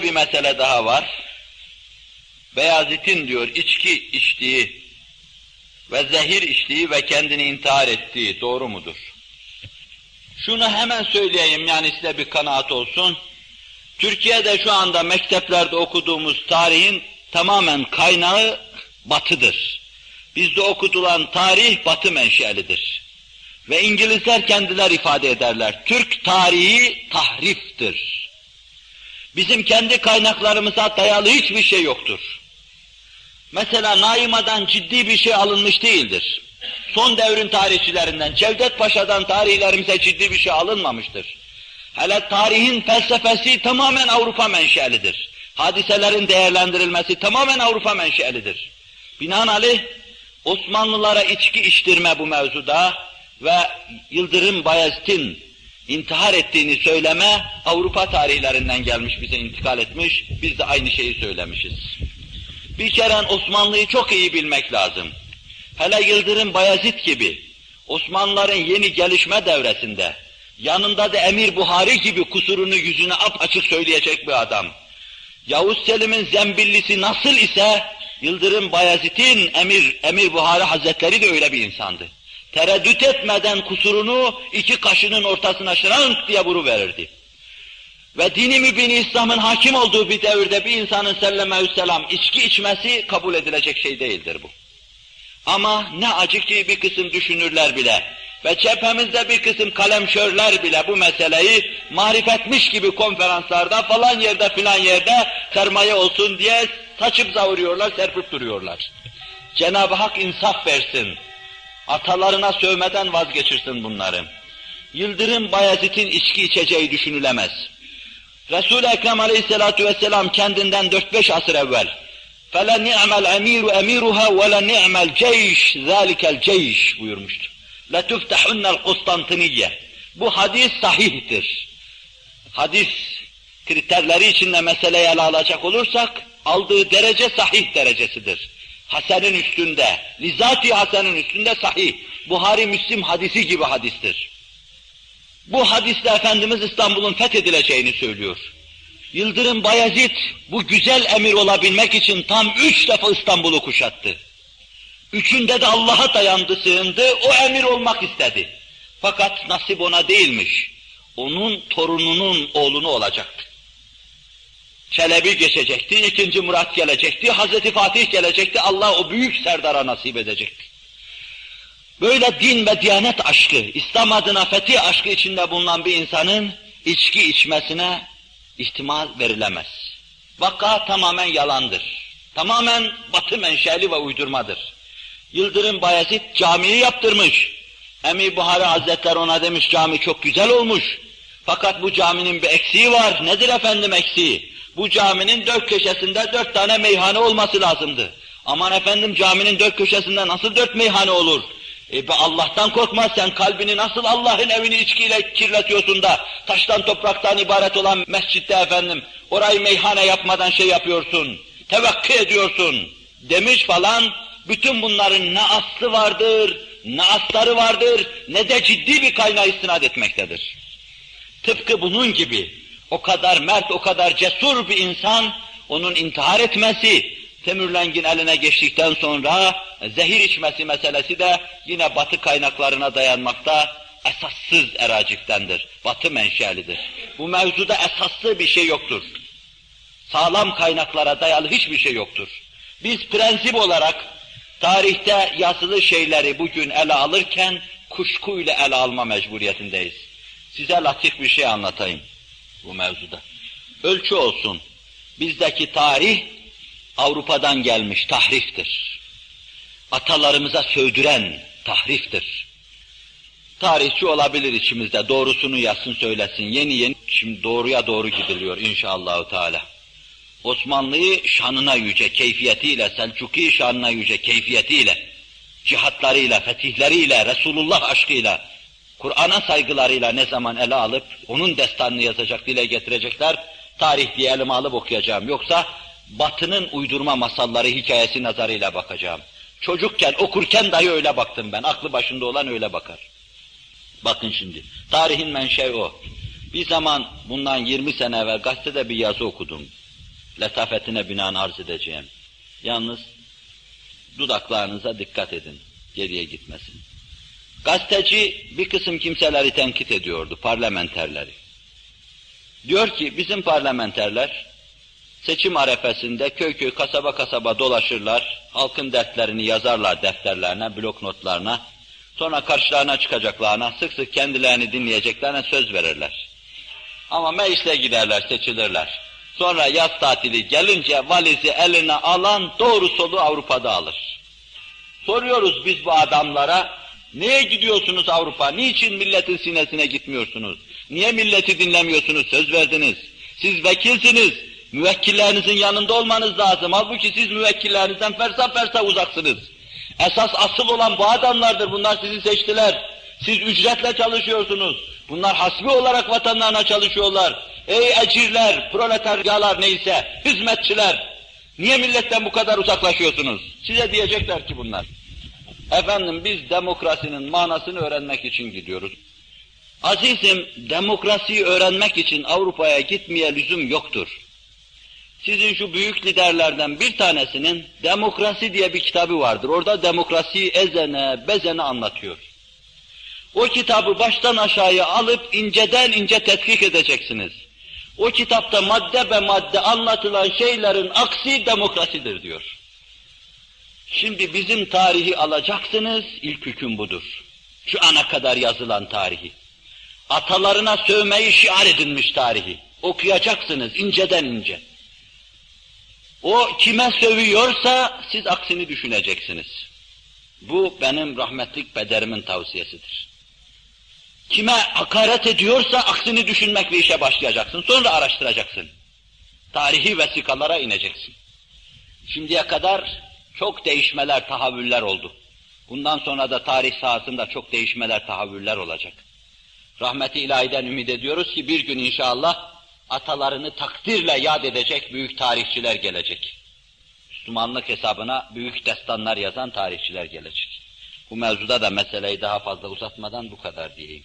Bir mesele daha var. Beyazıt'ın diyor içki içtiği ve zehir içtiği ve kendini intihar ettiği doğru mudur? Şunu hemen söyleyeyim yani size bir kanaat olsun. Türkiye'de şu anda mekteplerde okuduğumuz tarihin tamamen kaynağı batıdır. Bizde okutulan tarih batı menşelidir. Ve İngilizler kendiler ifade ederler. Türk tarihi tahriftir. Bizim kendi kaynaklarımıza dayalı hiçbir şey yoktur. Mesela Naima'dan ciddi bir şey alınmış değildir. Son devrin tarihçilerinden, Cevdet Paşa'dan tarihlerimize ciddi bir şey alınmamıştır. Hele tarihin felsefesi tamamen Avrupa menşelidir. Hadiselerin değerlendirilmesi tamamen Avrupa menşelidir. Binaenaleyh Osmanlılara içki içtirme bu mevzuda ve Yıldırım Bayezid'in intihar ettiğini söyleme Avrupa tarihlerinden gelmiş bize intikal etmiş, biz de aynı şeyi söylemişiz. Bir kere Osmanlı'yı çok iyi bilmek lazım. Hele Yıldırım Bayezid gibi Osmanlıların yeni gelişme devresinde yanında da Emir Buhari gibi kusurunu yüzüne açık söyleyecek bir adam. Yavuz Selim'in zembillisi nasıl ise Yıldırım Bayezid'in Emir, Emir Buhari Hazretleri de öyle bir insandı. Tereddüt etmeden kusurunu iki kaşının ortasına şırank diye vuru verirdi. Ve dini mübini İslam'ın hakim olduğu bir devirde bir insanın selleme selam içki içmesi kabul edilecek şey değildir bu. Ama ne acı ki bir kısım düşünürler bile ve cephemizde bir kısım kalemşörler bile bu meseleyi marifetmiş gibi konferanslarda falan yerde filan yerde sermaye olsun diye saçıp zavuruyorlar, serpip duruyorlar. Cenab-ı Hak insaf versin. Atalarına sövmeden vazgeçirsin bunları. Yıldırım Bayezid'in içki içeceği düşünülemez. Resul-i Ekrem aleyhissalatu vesselam kendinden 4-5 asır evvel فَلَنِعْمَ الْاَم۪يرُ اَم۪يرُهَا وَلَنِعْمَ الْجَيْشِ ذَٰلِكَ الْجَيْشِ buyurmuştur. لَتُفْتَحُنَّ الْقُسْطَنْتِنِيَّ Bu hadis sahihtir. Hadis kriterleri içinde meseleyi ele alacak olursak, aldığı derece sahih derecesidir. Hasan'ın üstünde, Lizati Hasan'ın üstünde sahih. Buhari Müslim hadisi gibi hadistir. Bu hadiste Efendimiz İstanbul'un fethedileceğini söylüyor. Yıldırım Bayezid bu güzel emir olabilmek için tam üç defa İstanbul'u kuşattı. Üçünde de Allah'a dayandı, sığındı, o emir olmak istedi. Fakat nasip ona değilmiş. Onun torununun oğlunu olacaktı. Çelebi geçecekti, ikinci Murat gelecekti, Hazreti Fatih gelecekti, Allah o büyük serdara nasip edecekti. Böyle din ve diyanet aşkı, İslam adına fetih aşkı içinde bulunan bir insanın içki içmesine ihtimal verilemez. Vaka tamamen yalandır. Tamamen batı menşeli ve uydurmadır. Yıldırım Bayezid camiyi yaptırmış. Emir Buhari Hazretleri ona demiş cami çok güzel olmuş. Fakat bu caminin bir eksiği var. Nedir efendim eksiği? Bu caminin dört köşesinde dört tane meyhane olması lazımdı. Aman efendim caminin dört köşesinde nasıl dört meyhane olur? E be Allah'tan korkmaz sen kalbini nasıl Allah'ın evini içkiyle kirletiyorsun da taştan topraktan ibaret olan mescitte efendim orayı meyhane yapmadan şey yapıyorsun, tevekkü ediyorsun demiş falan bütün bunların ne aslı vardır, ne asları vardır, ne de ciddi bir kaynağı istinad etmektedir. Tıpkı bunun gibi o kadar mert, o kadar cesur bir insan, onun intihar etmesi, Temürlengin eline geçtikten sonra zehir içmesi meselesi de yine batı kaynaklarına dayanmakta esassız eraciktendir. Batı menşelidir. Bu mevzuda esaslı bir şey yoktur. Sağlam kaynaklara dayalı hiçbir şey yoktur. Biz prensip olarak tarihte yazılı şeyleri bugün ele alırken kuşkuyla ele alma mecburiyetindeyiz. Size latif bir şey anlatayım bu mevzuda. Ölçü olsun. Bizdeki tarih Avrupa'dan gelmiş tahriftir. Atalarımıza sövdüren tahriftir. Tarihçi olabilir içimizde, doğrusunu yazsın söylesin. Yeni yeni, şimdi doğruya doğru gidiliyor inşallahü teala. Osmanlı'yı şanına yüce keyfiyetiyle, Selçuki şanına yüce keyfiyetiyle, cihatlarıyla, fetihleriyle, Resulullah aşkıyla, Kur'an'a saygılarıyla ne zaman ele alıp onun destanını yazacak, dile getirecekler, tarih diye elime alıp okuyacağım. Yoksa batının uydurma masalları hikayesi nazarıyla bakacağım. Çocukken, okurken dahi öyle baktım ben. Aklı başında olan öyle bakar. Bakın şimdi, tarihin menşei o. Bir zaman bundan 20 sene evvel gazetede bir yazı okudum. letafetine binaen arz edeceğim. Yalnız dudaklarınıza dikkat edin, geriye gitmesin. Gazeteci bir kısım kimseleri tenkit ediyordu, parlamenterleri. Diyor ki bizim parlamenterler seçim arefesinde köy köy kasaba kasaba dolaşırlar, halkın dertlerini yazarlar defterlerine, blok notlarına, sonra karşılarına çıkacaklarına, sık sık kendilerini dinleyeceklerine söz verirler. Ama meclise giderler, seçilirler. Sonra yaz tatili gelince valizi eline alan doğru solu Avrupa'da alır. Soruyoruz biz bu adamlara, niye gidiyorsunuz Avrupa, niçin milletin sinesine gitmiyorsunuz? Niye milleti dinlemiyorsunuz, söz verdiniz? Siz vekilsiniz, müvekkillerinizin yanında olmanız lazım. Halbuki siz müvekkillerinizden fersa fersa uzaksınız. Esas asıl olan bu adamlardır, bunlar sizi seçtiler. Siz ücretle çalışıyorsunuz. Bunlar hasbi olarak vatanlarına çalışıyorlar. Ey ecirler, proletaryalar neyse, hizmetçiler. Niye milletten bu kadar uzaklaşıyorsunuz? Size diyecekler ki bunlar. Efendim biz demokrasinin manasını öğrenmek için gidiyoruz. Azizim, demokrasiyi öğrenmek için Avrupa'ya gitmeye lüzum yoktur. Sizin şu büyük liderlerden bir tanesinin Demokrasi diye bir kitabı vardır. Orada demokrasiyi ezene, bezene anlatıyor. O kitabı baştan aşağıya alıp inceden ince tetkik edeceksiniz. O kitapta madde be madde anlatılan şeylerin aksi demokrasidir diyor. Şimdi bizim tarihi alacaksınız, ilk hüküm budur. Şu ana kadar yazılan tarihi. Atalarına sövmeyi şiar edinmiş tarihi. Okuyacaksınız inceden ince. O kime sövüyorsa siz aksini düşüneceksiniz. Bu benim rahmetlik pederimin tavsiyesidir. Kime hakaret ediyorsa aksini düşünmek ve işe başlayacaksın. Sonra araştıracaksın. Tarihi vesikalara ineceksin. Şimdiye kadar çok değişmeler, tahavvüller oldu. Bundan sonra da tarih sahasında çok değişmeler, tahavvüller olacak. Rahmeti ilahiden ümit ediyoruz ki bir gün inşallah atalarını takdirle yad edecek büyük tarihçiler gelecek. Müslümanlık hesabına büyük destanlar yazan tarihçiler gelecek. Bu mevzuda da meseleyi daha fazla uzatmadan bu kadar diyeyim.